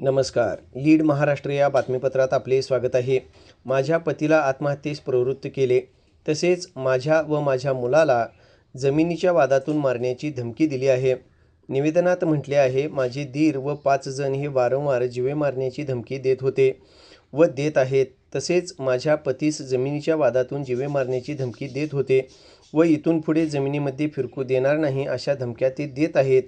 नमस्कार. लीड महाराष्ट्र या बातमीपत्रात आपले स्वागत आहे. माझ्या पतीला आत्महत्येस प्रवृत्त केले. तसेच माझ्या व माझ्या मुलाला जमिनीच्या वादातून मारण्याची धमकी दिली आहे. निवेदनात म्हटले आहे माझे दीर व पाच जण हे वारंवार जिवे मारण्याची धमकी देत होते व देत आहेत. तसेच माझ्या पतीस जमिनीच्या वादातून जिवे मारण्याची धमकी देत होते व इथून पुढे जमिनीमध्ये फिरकू देणार नाही अशा धमक्या ते देत आहेत.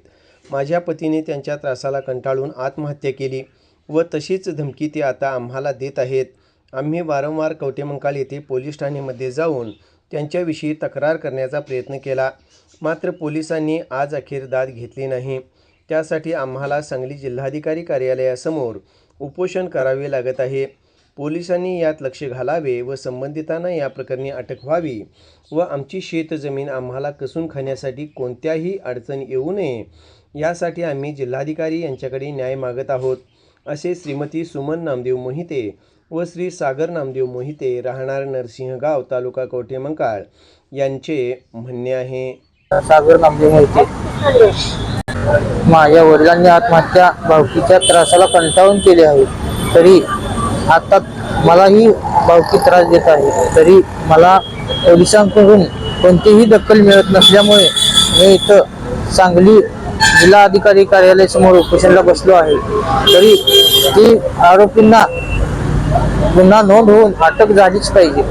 माझ्या पतीने त्यांच्या त्रासाला कंटाळून आत्महत्या केली व तशीच धमकी ते आता आम्हाला देत आहेत. आम्ही वारंवार कवटेमंकाळ येथे पोलीस ठाणेमध्ये जाऊन त्यांच्याविषयी तक्रार करण्याचा प्रयत्न केला. मात्र पोलिसांनी आज अखेर दाद घेतली नाही. त्यासाठी आम्हाला सांगली जिल्हाधिकारी कार्यालयासमोर उपोषण करावे लागत आहे. पोलिसांनी यात लक्ष घालावे व संबंधितांना या प्रकरणी अटक व्हावी व आमची शेतजमीन आम्हाला कसून खाण्यासाठी कोणत्याही अडचण येऊ नये यासाठी आम्ही जिल्हाधिकारी यांच्याकडे न्याय मागत आहोत. असे श्रीमती सुमन नामदेव मोहिते व श्री सागर नामदेव मोहिते राहणार नरसिंहगाव तालुका कवठेमंकाळ यांचे म्हणणे आहे. सागर नामदेव मोहिते. माझ्या वडिलांनी आत्महत्या भावकीच्या त्रासाला कंटाळून केले आहे. तरी आता मलाही भावकी त्रास देत आहे. तरी मला पोलिसांकडून कोणतीही दखल मिळत नसल्यामुळे मी इथं सांगली जिल्हा अधिकारी कार्यालयासमोर उपोषणाला बसलो आहे. तरी ती आरोपींना गुन्हा नोंद होऊन अटक झालीच पाहिजे.